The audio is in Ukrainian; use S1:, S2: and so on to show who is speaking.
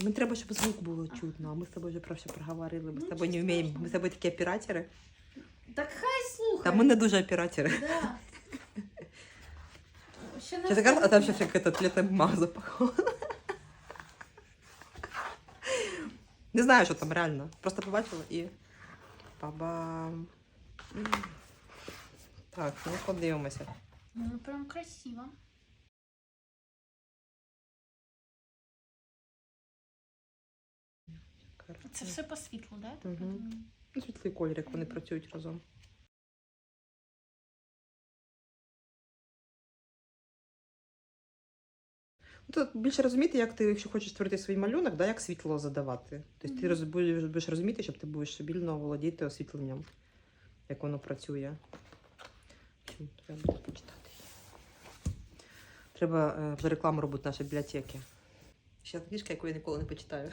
S1: Мені треба, щоб звук було чутно, а ми з тобою вже про все проговорили. Ми з
S2: Ну,
S1: тобою не
S2: нічого
S1: вміємо. Ми з тобою такі оператори.
S2: Так хай слухай.
S1: Та ми не дуже оператори.
S2: Да. Ще не
S1: Сейчас а там сейчас как это туалетная. Не знаю, що там реально. Просто побачила і. Бабам. М. Так, ну подивимося.
S2: Ну, прям красиво. Це все по світлу, да? так
S1: Мгм.
S2: розумію?
S1: Ну, світлий колір, як вони працюють разом. Ну, Тут більше розуміти, як ти, якщо хочеш створити свій малюнок, да, як світло задавати. Тобто ти будеш, будеш розуміти, щоб ти будеш вільно володіти освітленням, як воно працює. Треба буде почитати? Треба вже рекламу робити нашої бібліотеки. Ще книжка, яку я ніколи не почитаю.